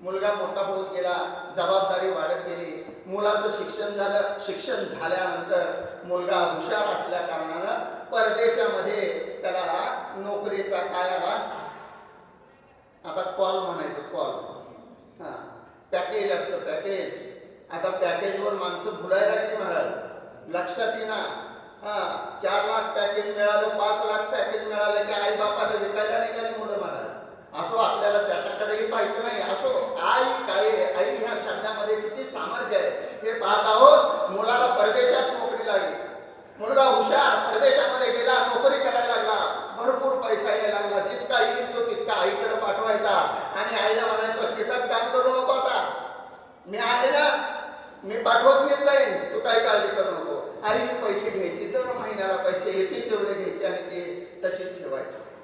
मुलगा मोठा होत गेला जबाबदारी वाढत गेली मुलाचं शिक्षण झालं शिक्षण झाल्यानंतर मुलगा हुशार असल्या कारणानं परदेशामध्ये त्याला नोकरीचा काय आला आता कॉल म्हणायचं कॉल हा पॅकेज असतं पॅकेज आता पॅकेजवर माणसं भुलायला लागली महाराज. लक्षात येईना. हा चार लाख पॅकेज मिळालं पाच लाख पॅकेज मिळालं की आई बापाला विकायला निघाली मुलं महाराज. असो आपल्याला त्याच्याकडेही पाहायचं नाही. असो आई काय आई ह्या शब्दामध्ये किती सामर्थ्य आहे. हे पाहत आहोत मुलाला परदेशात नोकरी लागली. मुलगा हुशार परदेशामध्ये गेला नोकरी करायला लागला. भरपूर पैसा यायला लागला. जितका येईल तो तितका आईकडे पाठवायचा. आणि आईला म्हणायचं शेतात काम करू नको आता. मी आहे ना मी पाठवत मी जाईन. तू काही काळजी करू नको. अरे पैसे घ्यायचे. दर महिन्याला पैसे येतील तेवढे घ्यायचे आणि ते तसेच ठेवायचे.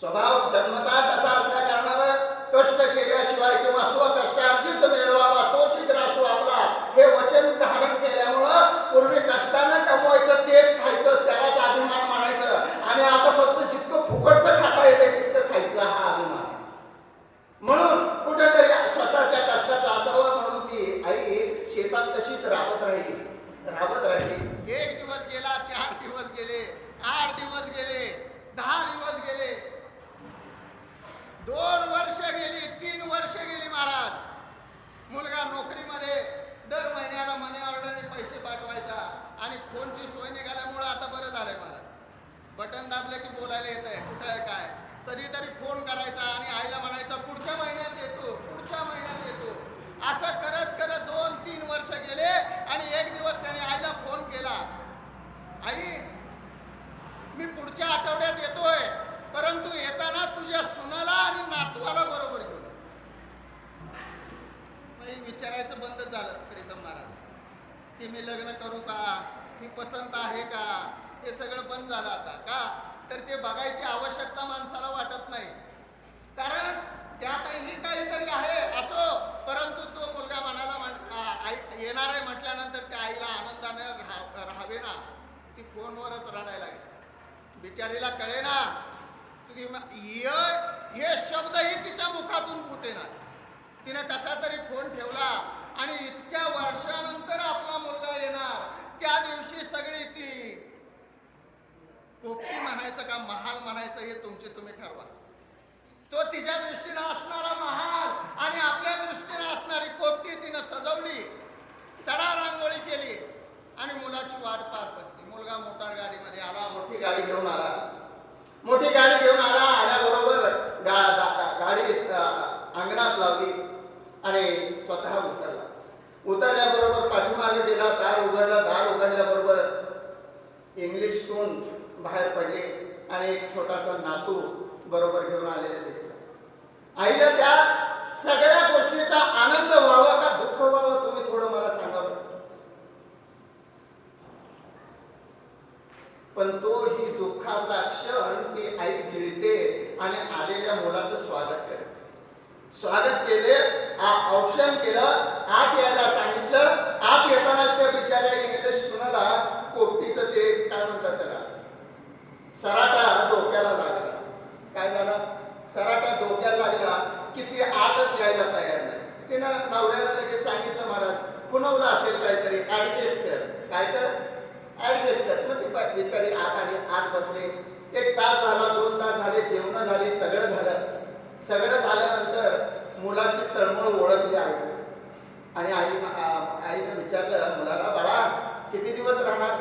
स्वभाव जन्मता तसा असल्या कारणानं कष्ट केल्याशिवाय किंवा स्वकष्टार्जित मिळवावा तोच ग्रासो आपला हे वचन धारण केल्यामुळं पूर्वी कष्टानं कमवायचं तेच खायचं त्यालाच अभिमान मानायचं. आणि आता फक्त जितकं फुकटचं खाता येते तितकं खायचं हा अभिमान. म्हणून कुठेतरी स्वतःच्या कष्टाचा असावा म्हणून ती आई शेतात तशीच राबत राहिली. राबत राहिली. एक दिवस गेला चार दिवस गेले आठ दिवस गेले दहा दिवस गेले दोन वर्ष गेली तीन वर्ष गेली महाराज मुलगा नोकरीमध्ये दर महिन्याला मनी ऑर्डरने पैसे पाठवायचा आणि फोनची सोय निघाल्यामुळं आता बरं झालंय महाराज बटन दाबलं की बोलायला येत आहे कुठं आहे काय? कधीतरी फोन करायचा आणि आईला म्हणायचा पुढच्या महिन्यात येतो पुढच्या महिन्यात येतो. असं करत करत दोन तीन वर्ष गेले आणि एक दिवस त्याने आईला फोन केला. आई मी पुढच्या आठवड्यात येतोय परंतु येताना तुझ्या सुनाला आणि नातवाला बरोबर घेऊन विचारायचं बंद झालं प्रीतम महाराज. की मी लग्न करू का? ही पसंत आहे का? ते सगळं बंद झालं आता. का? तर ते बघायची आवश्यकता माणसाला वाटत नाही. कारण त्यातही काहीतरी आहे असो परंतु तो मुलगा मनाला म्हण- येणार आहे म्हटल्यानंतर त्या आईला आनंदाने राहा राहावे ना ती फोनवरच रडायला लागली. बिचारीला कळे ना हे शब्दही तिच्या मुखातून फुटेना. तिने कसा तरी फोन ठेवला आणि इतक्या वर्षानंतर आपला मुलगा येणार. त्या दिवशी सगळी ती कोपटी म्हणायचं का महाल म्हणायचं हे तुमचे तुम्ही ठरवा. तो तिच्या दृष्टीनं असणारा महाल आणि आपल्या दृष्टीनं असणारी कोपटी तिनं सजवली. सडा रांगोळी केली आणि मुलाची वाट पार बसली. मुलगा मोटार गाडीमध्ये आला मोठी गाडी घेऊन आला. मोठी गाडी घेऊन आला आल्याबरोबर गा, गाडी अंगणात लावली आणि स्वतः उतरला. उतरल्याबरोबर पाठीमागे दिला दार उघडला. दार उघडल्याबरोबर इंग्लिश सून बाहेर पडले आणि एक छोटासा नातू बरोबर घेऊन आलेला दिसला. आईला त्या सगळ्या गोष्टीचा आनंद व्हावा का दुःख व्हावं तुम्ही थोडं मला सांगावं पण तो ही दुःखाचा क्षण ती आई गिळते आणि आलेल्या मुलाचं स्वागत करते. स्वागत केले औक्षण केलं आत यायला सांगितलं. आत येतानाच त्या बिचाऱ्या इंग्लिश सुनाला कोपटीचं ते काय म्हणतात त्याला? सराटा डोक्याला लागला. काय झालं? सराटा डोक्याला लागला की ती आतच यायला तयार नाही. तिनं नवऱ्याला लगेच सांगितलं महाराज खुणवलं असेल काहीतरी ऍडजस्ट कर. काय कर ऍडजस्ट कर. मग ती बिचारी आत आली आत बसले. एक तास झाला दोन तास झाले जेवण झाली सगळं झालं. सगळं झाल्यानंतर मुलाची तळमळ ओळखली आई. आणि आई आईनं विचारलं मुलाला बाळा किती दिवस राहणार?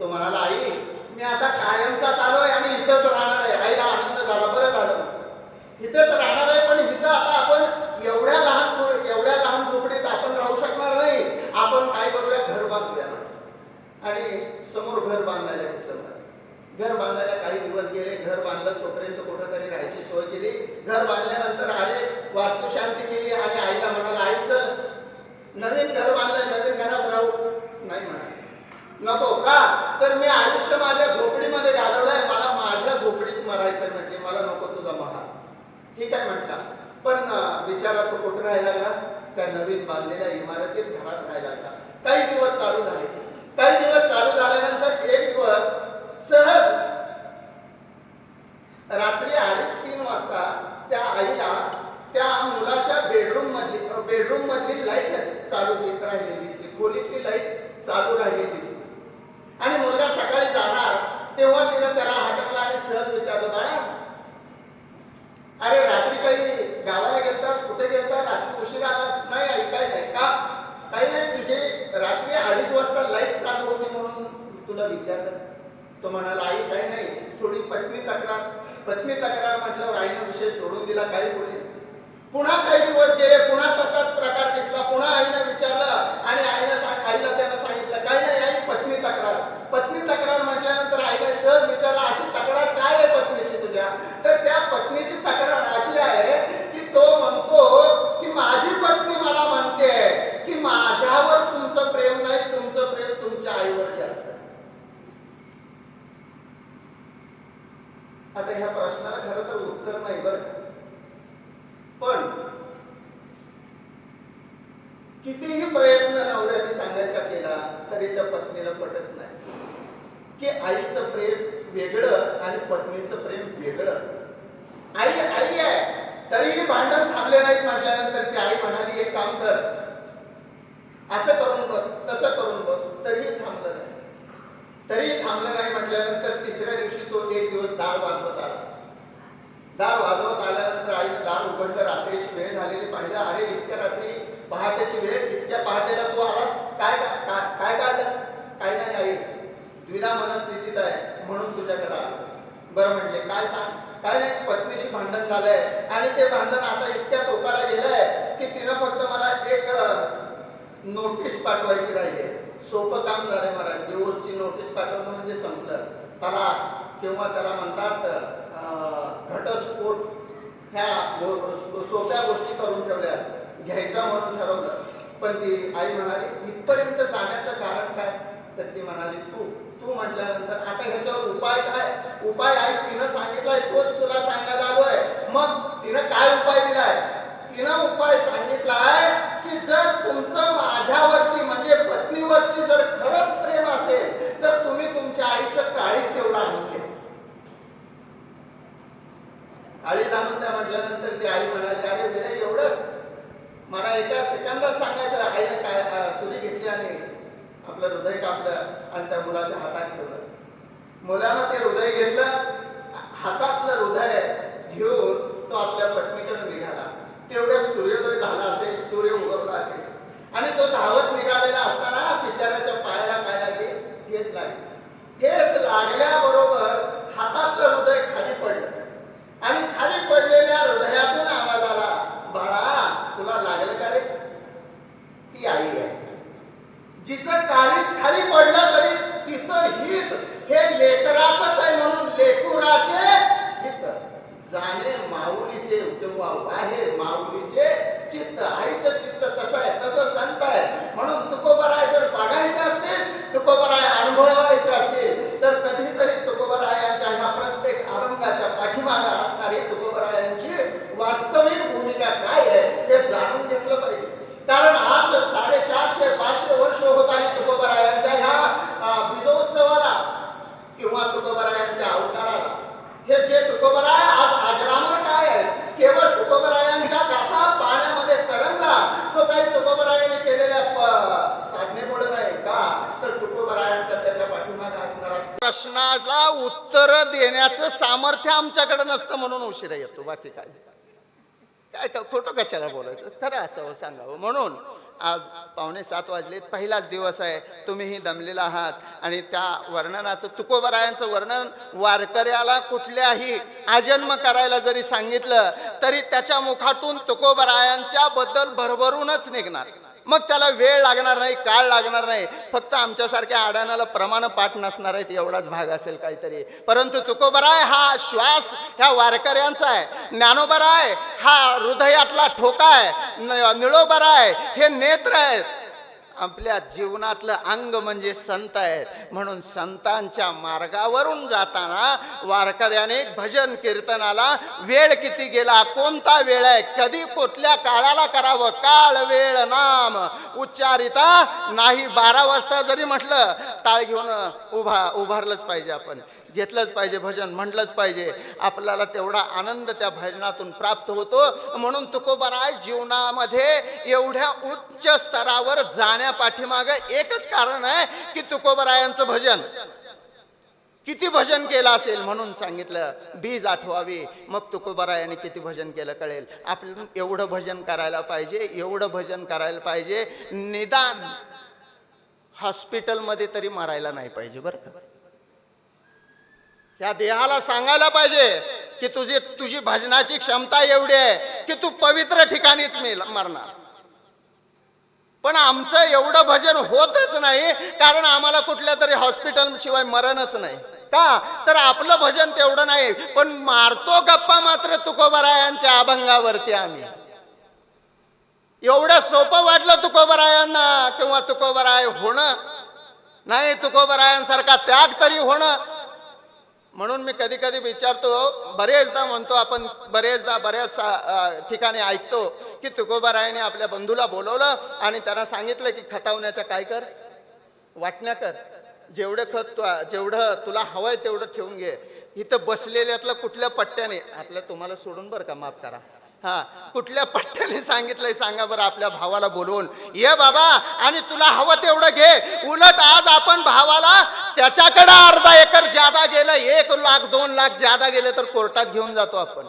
तो म्हणाला आई मी आता कायमचा चालू आहे आणि इथंच राहणार आहे. आईला आनंद झाला बरं झालं. इथंच राहणार आहे पण इथं आता आपण एवढ्या लहान एवढ्या लहान झोपडीत आपण राहू शकणार नाही. आपण काय करूया? घर बांधूया. आणि समोर घर बांधायला घेतलं मला. घर बांधायला काही दिवस गेले घर बांधलं तोपर्यंत कुठंतरी राहायची सोय केली. घर बांधल्यानंतर आले वास्तुशांती केली आणि आईला म्हणाला आई चल. नवीन घर बांधलंय नवीन घरात राहू. नाही म्हणाले. नको का? तर मी आयुष्य माझ्या झोपडीमध्ये घालवलंय. मला माझ्या झोपडीत मरायचंय म्हटले मला नको तुझा महा ठीक आहे म्हटला. पण बिचारा तो कुठं राहायला लागला? त्या नवीन बांधलेल्या इमारतीत घरात राहायला लागला. काही दिवस चालू झाले. काही दिवस चालू झाल्यानंतर एक दिवस सहज रात्री अडीच तीन वाजता त्या आईला त्या मुलाच्या बेडरूम मधली बेडरूम मधली लाइट चालू राहिलेली राहिली दिसली. खोलीतली लाइट चालू राहिली दिसली. मुलगा सकाळी जाणार तेव्हा तिनं त्याला हटकला आणि सहज विचारलं बाळा अरे रात्री काही गावाला गेलतास? कुठे गेलता रात्री उशिरा आलास? नाही आई काय नाही. का? काही नाही तुझी रात्री अडीच वाजता लाइट चालू होती म्हणून तुला विचारलं. तो म्हणाला आई काही नाही. थोडी पत्नी तक्रार. पत्नी तक्रार म्हटल्यावर आईनं विषय सोडून दिला काही बोलले पुन्हा काही दिवस गेले पुन्हा तसाच प्रकार दिसला. पुन्हा आईनं विचारलं आणि आईनं सांग आईला त्यानं सांगितलं काही नाही आई पत्नी तक्रार. पत्नी तक्रार म्हटल्यानंतर आईने सहज विचारला अशी तक्रार काय आहे पत्नीची तुझ्या? तर त्या पत्नीची तक्रार अशी आहे की तो म्हणतो की माझी पत्नी मला म्हणते की माझ्यावर तुमचं प्रेम नाही तुमचं प्रेम तुमच्या आईवर जास्त आता ह्या प्रश्नाला खरं तर उत्तर नाही बरं का? पण कितीही प्रयत्न नवऱ्याने सांगायचा केला तरी त्या पत्नीला पटत नाही. की आईचं प्रेम वेगळं आणि पत्नीचं प्रेम वेगळं. आई आई आहे. तरीही भांडण थांबले नाहीत म्हटल्यानंतर ती आई म्हणाली एक काम कर. असं करून बघ तसं करून बघ तरीही थांबलं नाही. तरीही थांबलं नाही म्हटल्यानंतर तिसऱ्या दिवशी तो एक दिवस दार वाजवत आला. दार वाजवत आल्यानंतर आईनं दार उघडलं रात्रीची वेळ झालेली पाहिलं. अरे इतक्या रात्री पहाटेची वेळ इतक्या पहाटेला तू आलास? काय काय काय काढलास? काय नाही आई. द्विधा मनस्थितीत आहे म्हणून तुझ्याकडे आलो. बरं म्हटले काय सांग? काय नाही पत्नीशी भांडण झालंय. आणि ते भांडण आता इतक्या टोकाला गेलंय की तिनं फक्त मला एक नोटीस पाठवायची राहिली. सोपं काम झालंय मला डिवोर्सची नोटीस पाठवणं म्हणजे संपलं. त्याला किंवा त्याला म्हणतात घटस्फोट ह्या सोप्या गोष्टी करून ठेवल्या. घ्यायचा म्हणून ठरवलं. पण ती आई म्हणाली इथपर्यंत जाण्याचं कारण काय? तर ती म्हणाली तू तू म्हटल्यानंतर आता ह्याच्यावर उपाय काय? उपाय आई तिनं सांगितलाय तोच तुला सांगायला आलोय मग तिनं काय उपाय दिलाय? तिनं उपाय सांगितलाय की जर तुमचं माझ्यावरती म्हणजे पत्नीवरती जर खरंच प्रेम असेल तर तुम्ही तुमच्या आईचं काळीच तेवढं आणून घ्या. काळी जाणून द्या म्हटल्यानंतर ती आई म्हणाली अरे बेटा एवढंच. मला एका सेकंदात सांगायचं आईने काय सुरी घेतली आणि आपलं हृदय कापलं आणि त्या मुलाच्या हातात ठेवलं. मुलानं ते हृदय घेतलं हातातलं हृदय घेऊन तो आपल्या पत्नीकडे निघाला. तेवढ्यात सूर्योदय झाला असेल सूर्य उगवला असेल. आणि तो धावत निघालेला असताना बिचाराच्या पायाला काय लागले? ठेच लागले. ठेच लागल्याबरोबर हातातलं हृदय खाली पडलं आणि खाली पडलेल्या हृदयातून आवाज आला बाळा तुला लागलं का रे ती आई आहे जिचं काळीच तरी तिचं हित हे लेकराचंच आहे म्हणून लेकुराचे हित. जाणे माऊलीचे किंवा बाहेर माऊलीचे चित्त आईचं चित्त तसं आहे तसं संत आहे. म्हणून तुकोबराय जर बघायचे असतील तुकोबराय अनुभवायचे असतील तर कधीतरी तुकोबरायांच्या ह्या प्रत्येक अभंगाच्या पाठीमागा असणारी तुकोबरायांची वास्तविक भूमिका काय आहे हे जाणून घेतलं पाहिजे. कारण आज साडेचारशे पाचशे वर्ष होत आली तुकोबरायांच्या ह्या अं, बीजोत्सवाला किंवा तुकोबरायांच्या प्रश्नाला उत्तर देण्याचं सामर्थ्य आमच्याकडे नसतं म्हणून उशिरा येतो. बाकी काय? काय तर खोटं कशाला बोलायचं? खरं असावं हो, सांगावं. म्हणून आज पावणे सात वाजलेत. पहिलाच दिवस आहे. तुम्हीही दमलेला आहात. आणि त्या वर्णनाचं तुकोबरायांचं वर्णन वारकऱ्याला कुठल्याही आजन्म करायला जरी सांगितलं तरी त्याच्या मुखातून तुकोबरायांच्या बद्दल भरभरूनच निघणार. मग त्याला वेळ लागणार नाही काळ लागणार नाही. फक्त आमच्यासारख्या आडाणाला प्रमाण पाठ नसणार आहेत एवढाच भाग असेल काहीतरी. परंतु तुकोबराय हा श्वास ह्या वारकऱ्यांचा आहे. ज्ञानोबराय हा हृदयातला ठोका आहे. न- निळोबराय हे नेत्र आहेत. आपल्या जीवनातलं अंग म्हणजे संत आहेत. म्हणून संतांच्या मार्गावरून जाताना वारकऱ्याने भजन कीर्तनाला वेळ किती गेला कोणता वेळ आहे कधी कुठल्या काळाला करावं काळ वेळ नाम उच्चारिता नाही. बारा वाजता जरी म्हटलं टाळ घेऊन उभा उभारलंच पाहिजे आपण. घेतलंच पाहिजे भजन म्हटलंच पाहिजे. आपल्याला तेवढा आनंद त्या भजनातून प्राप्त होतो. म्हणून तुकोबराय जीवनामध्ये एवढ्या उच्च स्तरावर जाण्यापाठीमागं एकच कारण आहे की तुकोबरायांचं भजन. किती भजन केलं असेल म्हणून सांगितलं. बीज आठवावी. मग तुकोबरायाने किती भजन केलं कळेल. आपण एवढं भजन करायला पाहिजे एवढं भजन करायला पाहिजे. निदान हॉस्पिटलमध्ये तरी मारायला नाही पाहिजे बरं का? या देहाला सांगायला पाहिजे की तुझी तुझी भजनाची क्षमता एवढी आहे की तू पवित्र ठिकाणीच मेल मरणार. पण आमचं एवढं भजन होतच नाही कारण आम्हाला कुठल्या तरी हॉस्पिटल शिवाय मरणच नाही. का? तर आपलं भजन तेवढं नाही पण मारतो गप्पा मात्र तुकोबरायांच्या अभंगावरती आम्ही. एवढं सोपं वाटलं तुकोबरायांना किंवा तुकोबराय होणं. नाही तुकोबरायांसारखा त्याग तरी होणं. म्हणून मी कधी कधी विचारतो बरेचदा म्हणतो आपण बरेचदा बऱ्याच ठिकाणी ऐकतो की तुकोबारायाने आपल्या बंधूला बोलवलं आणि त्यांना सांगितलं की खतावण्याचं काय कर? वाटण्या कर. जेवढं खत तू जेवढं तुला हवंय तेवढं ठेवून घे. इथं बसलेल्यातलं कुठल्या पट्ट्याने? आपल्या तुम्हाला सोडून बरं का? माफ करा. हा कुठल्या पट्ट्याने सांगितलंय सांगा बरं आपल्या भावाला बोलवून. ये बाबा आणि तुला हवं तेवढं घे. उलट आज आपण भावाला त्याच्याकडं अर्धा एकर जादा गेलं एक लाख दोन लाख जादा गेलं तर कोर्टात घेऊन जातो आपण.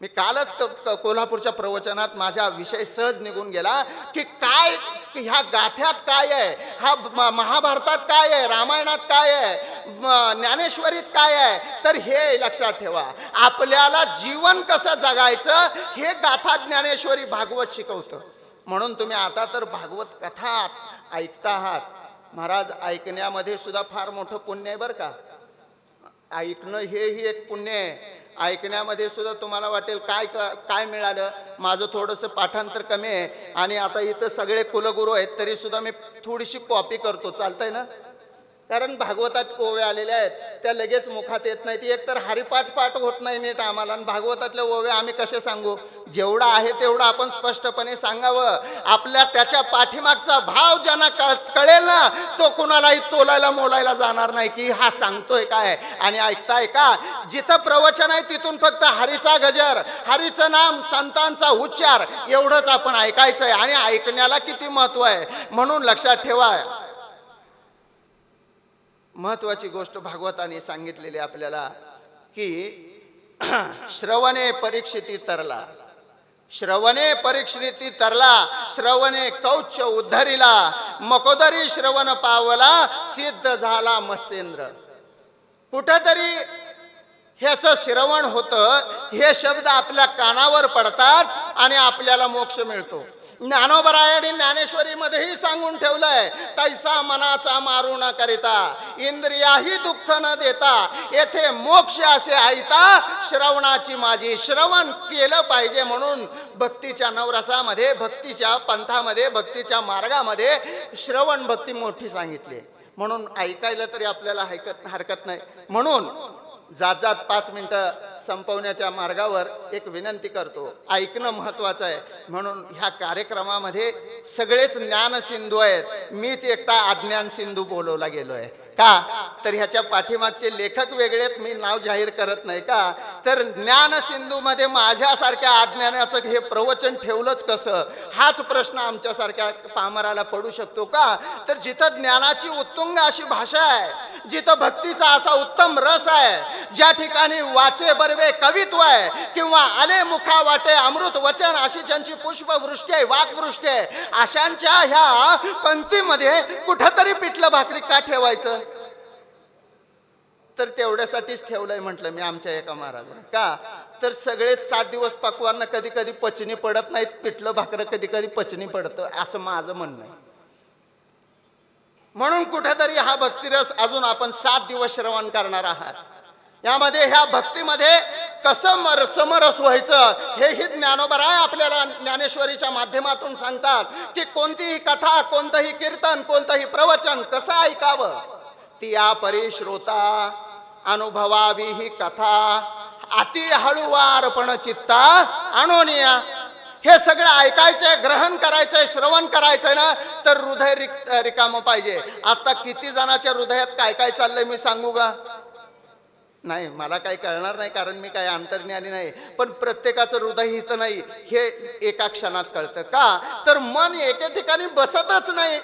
मी कालच क- कोल्हापूरच्या प्रवचनात माझा विषय सहज निघून गेला की काय ह्या गाथ्यात काय आहे? हा म- महाभारतात काय आहे? रामायणात काय आहे? ज्ञानेश्वरीत काय आहे? तर हे लक्षात ठेवा. आपल्याला जीवन कसं जगायचं हे गाथा ज्ञानेश्वरी भागवत शिकवतं. म्हणून तुम्ही आता तर भागवत कथा ऐकता आहात. महाराज ऐकण्यामध्ये सुद्धा फार मोठं पुण्य आहे बरं का? ऐकणं हेही एक पुण्य आहे. ऐकण्यामध्ये सुद्धा तुम्हाला वाटेल काय क- काय मिळालं. माझं थोडंसं पाठांतर कमी आहे. आणि आता इथं सगळे कुलगुरू आहेत तरीसुद्धा मी थोडीशी कॉपी करतो. चालतंय ना? कारण भागवतात ओव्या आलेल्या आहेत. त्या लगेच मुखात येत नाही. ती एकतर हरिपाठ पाठ होत नाही नीट आम्हाला. आणि भागवतातल्या ओव्या आम्ही कसे सांगू? जेवढा आहे तेवढं आपण स्पष्टपणे सांगावं. आपल्या त्याच्या पाठीमागचा भाव ज्यांना कळ कळेल ना तो कुणालाही तोलायला मोलायला जाणार नाही. की हा सांगतोय काय? आणि ऐकताय का? जिथं प्रवचन आहे तिथून फक्त हरीचा गजर हरीचं नाम संतांचा उच्चार एवढंच आपण ऐकायचं आहे आणि ऐकण्याला किती महत्त्व आहे? म्हणून लक्षात ठेवा. महत्वाची गोष्ट भागवताने सांगितलेली आपल्याला की श्रवणे परीक्षिती तरला. श्रवणे परीक्षिती तरला श्रवणे कौच उद्धरिला. मकोदरी श्रवण पावला सिद्ध झाला मत्स्येंद्र. कुठंतरी ह्याचं श्रवण होतं हे शब्द आपल्या कानावर पडतात आणि आपल्याला मोक्ष मिळतो. ज्ञानोबरायणी ज्ञानेश्वरीमध्येही सांगून ठेवलंय तैसा मनाचा मारू न करिता इंद्रियाही दुःख न देता येथे मोक्ष असे ऐता श्रवणाची माझी श्रवण केलं पाहिजे म्हणून भक्तीच्या नवरसामध्ये भक्तीच्या पंथामध्ये भक्तीच्या मार्गामध्ये श्रवण भक्ती मोठी सांगितली म्हणून ऐकायला तरी आपल्याला ऐकत हरकत नाही. म्हणून जात जात पाच मिनटं संपवण्याच्या मार्गावर एक विनंती करतो. ऐकणं महत्वाचं आहे. म्हणून ह्या कार्यक्रमामध्ये सगळेच ज्ञान सिंधू आहेत. मीच एकटा अज्ञान सिंधू बोलवला गेलो आहे का? तर ह्याच्या पाठीमागचे लेखक वेगळेत मी नाव जाहीर करत नाही का? तर ज्ञान सिंधू मध्ये माझ्यासारख्या अज्ञानाचं हे प्रवचन ठेवलंच कसं? हाच प्रश्न आमच्यासारख्या पामराला पडू शकतो का? तर जिथं ज्ञानाची उत्तुंग अशी भाषा आहे जिथं भक्तीचा असा उत्तम रस आहे ज्या ठिकाणी वाचे बरवे कवित्व आहे किंवा आले मुखा वाटे अमृत वचन अशी ज्यांची पुष्पवृष्टी आहे वाकवृष्टी आहे अशांच्या ह्या पंक्तीमध्ये कुठंतरी पिठलं भाकरी का ठेवायचं? तर तेवढ्यासाठीच ठेवलंय म्हटलं मी आमच्या एका महाराजाने. का? तर सगळेच सात दिवस पकवांना कधी कधी पचनी पडत नाहीत पिठलं भाकरं कधी कधी पचनी पडतं असं माझं म्हणणं आहे. म्हणून कुठेतरी हा भक्तिरस अजून आपण सात दिवस श्रवण करणार आहात. यामध्ये ह्या भक्तीमध्ये कसं मर समरस व्हायचं हेही ज्ञानोबराय आपल्याला ज्ञानेश्वरीच्या माध्यमातून सांगतात की कोणतीही कथा कोणतंही कीर्तन कोणतंही प्रवचन कसं ऐकावं? ती या परिश्रोता अनुभवावी ही कथा अति हळूवारपण चित्ता आणोनिया हे सगळं ऐकायचंय ग्रहण करायचंय श्रवण करायचंय ना तर हृदय रिक रिकामं पाहिजे. आता किती जणाच्या हृदयात काय काय चाललंय मी सांगू का? नाही मला काही कळणार नाही कारण मी काही अंतर्ज्ञानी नाही. पण प्रत्येकाचं हृदय हित नाही हे एका क्षणात कळतं. का? तर मन एके ठिकाणी बसतच नाही.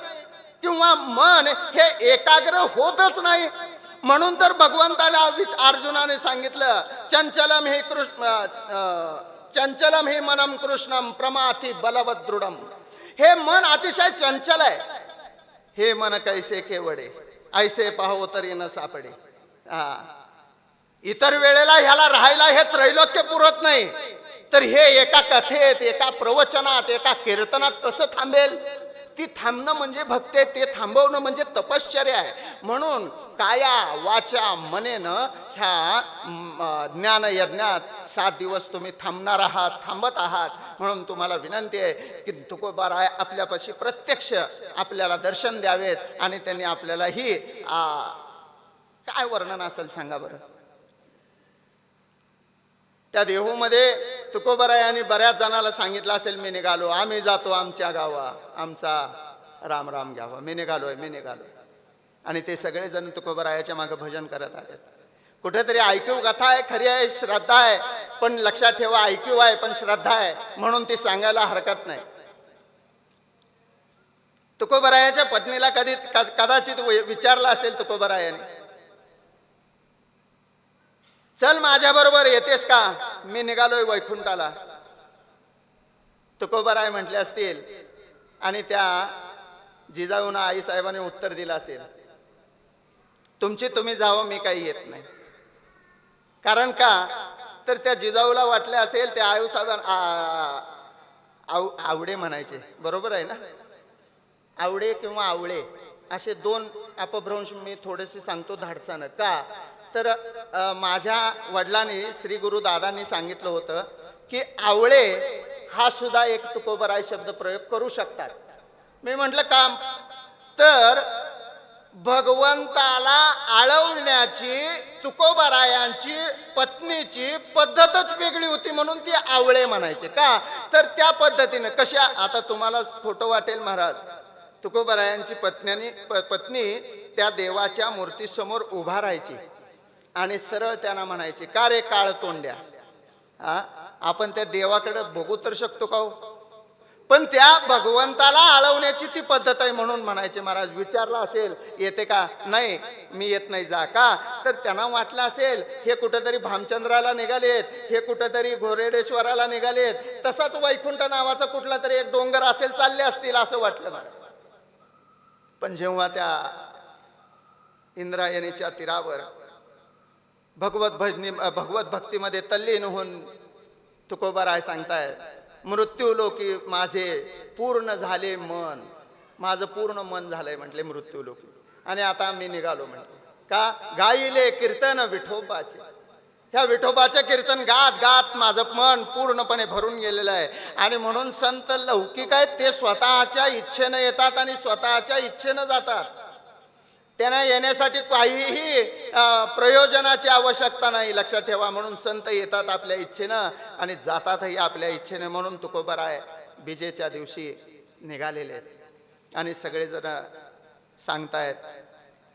किंवा मन हे एकाग्र होतच नाही. म्हणून तर भगवंताला अर्जुनाने सांगितलं चंचलम हे कृष्ण चंचलम हे मनम कृष्णम प्रमाथी बलवत हे मन अतिशय चंचल आहे. हे मन कैसे केवडे? ऐसे पाहो तरी न सापडे. हा. इतर वेळेला ह्याला राहायला हे त्रैलोक्य पुरत नाही. तर हे एका कथेत एका प्रवचनात एका कीर्तनात कसं थांबेल? ती थांबणं म्हणजे भक्ते ते थांबवणं म्हणजे तपश्चर्या आहे. म्हणून काया वाचा मनेनं ह्या ज्ञान यज्ञात सात दिवस तुम्ही थांबणार आहात थांबत आहात. म्हणून तुम्हाला विनंती आहे की तुकोबाराय आपल्यापाशी प्रत्यक्ष आपल्याला दर्शन द्यावेत आणि त्यांनी आपल्याला ही काय वर्णन असेल सांगा बरं? त्या देहूमध्ये तुकोबराय बऱ्याच जणाला सांगितलं असेल मी निघालो. आम्ही जातो आमच्या गावा. आमचा राम राम घ्यावा मी निघालोय मी निघालोय. आणि ते सगळेजण तुकोबरायाच्या मागं भजन करत आहेत कुठेतरी ऐकीव कथा आहे खरी आहे श्रद्धा आहे पण लक्षात ठेवा ऐकीव आहे पण श्रद्धा आहे म्हणून ती सांगायला हरकत नाही. तुकोबरायाच्या पत्नीला कधी क- कदाचित विचारलं असेल तुकोबरायाने चल माझ्या बरोबर येतेस का? मी निघालोय वैकुंठाला. तुकोबराय म्हटले असतील आणि त्या जिजाऊन आई साहेबांनी उत्तर दिलं असेल. तुमची तुम्ही जावं मी काही येत नाही. कारण का? तर त्या जिजाऊला वाटले असेल त्या आयु साहेबां आव आवडे म्हणायचे. बरोबर आहे ना? आवडे किंवा आवळे असे दोन अपभ्रंश मी थोडेसे सांगतो धाडसानं. का? तर माझ्या वडिलांनी श्री गुरु दादांनी सांगितलं होतं की आवळे हा सुद्धा एक तुकोबराय शब्द प्रयोग करू शकतात. मी म्हटलं काम तर भगवंताला आळवण्याची तुकोबरायांची पत्नीची पद्धतच वेगळी होती म्हणून ती आवळे म्हणायचे. का? तर त्या पद्धतीनं कशा? आता तुम्हाला फोटो वाटेल महाराज. तुकोबरायांची पत्न्यानी पत्नी त्या देवाच्या मूर्तीसमोर उभा राहायची. आणि सरळ त्यांना म्हणायचे का रे काळ तोंड्या? हा? आपण त्या देवाकडे बघू तर शकतो का हो? पण त्या भगवंताला आळवण्याची ती पद्धत आहे म्हणून म्हणायचे महाराज विचारला असेल येते का? नाही मी येत नाही. जा का? तर त्यांना वाटलं असेल हे कुठेतरी भामचंद्राला निघालेत हे कुठेतरी घोरेडेश्वराला निघालेत तसाच वैकुंठ नावाचा कुठला तरी एक डोंगर असेल चालले असतील असं वाटलं महाराज पण जेव्हा त्या इंद्रायणीच्या तीरावर भगवत भजनी भगवत भक्तीमध्ये तल्लीन होऊन तुकोबाराय सांगतायत मृत्यू लोकी माझे पूर्ण झाले मन. माझं पूर्ण मन झालंय म्हटले मृत्यू लोकी. आणि आता मी निघालो म्हटले. का? गाईले कीर्तन विठोबाचे. ह्या विठोबाचं कीर्तन गात गात माझं मन पूर्णपणे भरून गेलेलं आहे. आणि म्हणून संत लौकिक आहेत ते स्वतःच्या इच्छेनं येतात आणि स्वतःच्या इच्छेनं जातात. त्यांना येण्यासाठी काहीही प्रयोजनाची आवश्यकता नाही लक्षात ठेवा. म्हणून संत येतात आपल्या इच्छेनं आणि जातातही आपल्या इच्छेने. म्हणून तुकोबराय बीजेच्या दिवशी निघालेले आहेत. आणि सगळेजण सांगतायत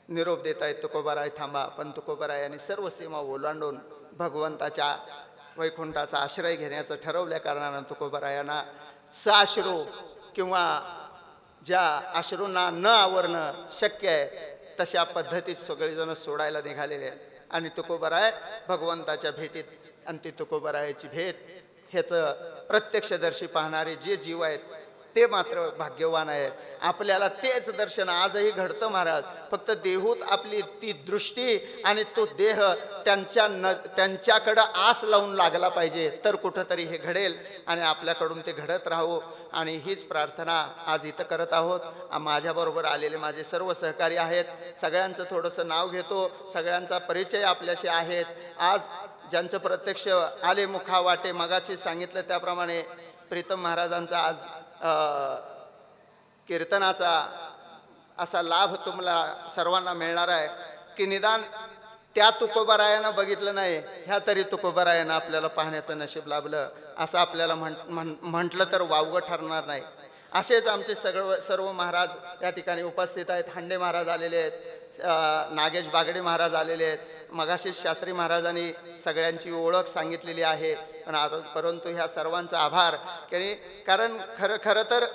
निरोप देत आहेत तुकोबराय थांबा. पण तुकोबराय आणि सर्व सीमा ओलांडून भगवंताच्या वैकुंठाचा आश्रय घेण्याचं ठरवल्या कारणानं तुकोबरायांना साश्रू किंवा ज्या अश्रूंना न आवरणं शक्य आहे तशा पद्धतीत सगळेजण सोडायला निघालेले आहेत. आणि तुकोबराय भगवंताच्या भेटीत आणि ती तुकोबरायाची भेट ह्याचं प्रत्यक्षदर्शी पाहणारे जे जीव आहेत ते मात्र भाग्यवान आहेत. आपल्याला तेच दर्शन आजही घडतं महाराज. फक्त देहूत आपली ती दृष्टी आणि तो देह त्यांच्या न त्यांच्याकडं आस लावून लागला पाहिजे. तर कुठंतरी हे घडेल आणि आपल्याकडून ते घडत राहू. आणि हीच प्रार्थना आज इथं करत आहोत. माझ्याबरोबर आलेले माझे सर्व सहकारी आहेत. सगळ्यांचं थोडंसं नाव घेतो. सगळ्यांचा परिचय आपल्याशी आहेच. आज ज्यांचं प्रत्यक्ष आले मुखा वाटे मगाशी सांगितलं त्याप्रमाणे प्रीतम महाराजांचा आज कीर्तनाचा असा लाभ तुम्हाला सर्वांना मिळणार आहे. की निदान त्या तुकोबरायानं बघितलं नाही ह्या तरी तुकोबरायानं आपल्याला पाहण्याचं नशीब लाभलं असं आपल्याला म्हण म्हण- म्हटलं तर वावगं ठरणार नाही. असेच आमचे सगळं सर्व महाराज या ठिकाणी उपस्थित आहेत हांडे महाराज आलेले आहेत. नागेश बागडे महाराज आलेले आहेत. मगाशी शास्त्री महाराजांनी सगळ्यांची ओळख सांगितलेली आहे. पण परंतु ह्या सर्वांचा आभार. की कारण खरं खरं तर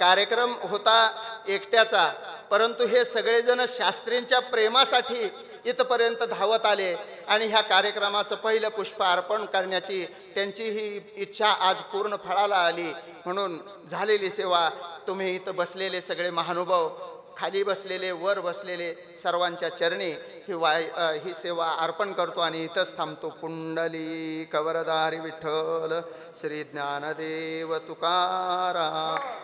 कार्यक्रम होता एकट्याचा. परंतु हे सगळेजण शास्त्रींच्या प्रेमासाठी इथपर्यंत धावत आले. आणि ह्या कार्यक्रमाचं पहिलं पुष्प अर्पण करण्याची त्यांची ही इच्छा आज पूर्ण फळाला आली. म्हणून झालेली सेवा तुम्ही इथं बसलेले सगळे महानुभाव खाली बसलेले वर बसलेले सर्वांच्या चरणी ही वाय ही सेवा अर्पण करतो आणि इथंच थांबतो. पुंडली कवरदारी विठ्ठल श्री ज्ञानदेव तुकारा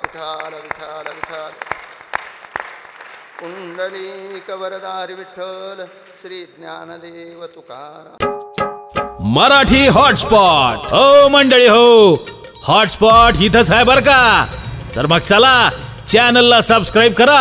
विठाल विठाल विठाल पुंडली कवरदारी विठ्ठल श्री ज्ञानदेव तुकारा मराठी हॉटस्पॉट. हो मंडळी हो. हॉटस्पॉट इथंच आहे बर का? तर मग चला चॅनलला सबस्क्राईब करा.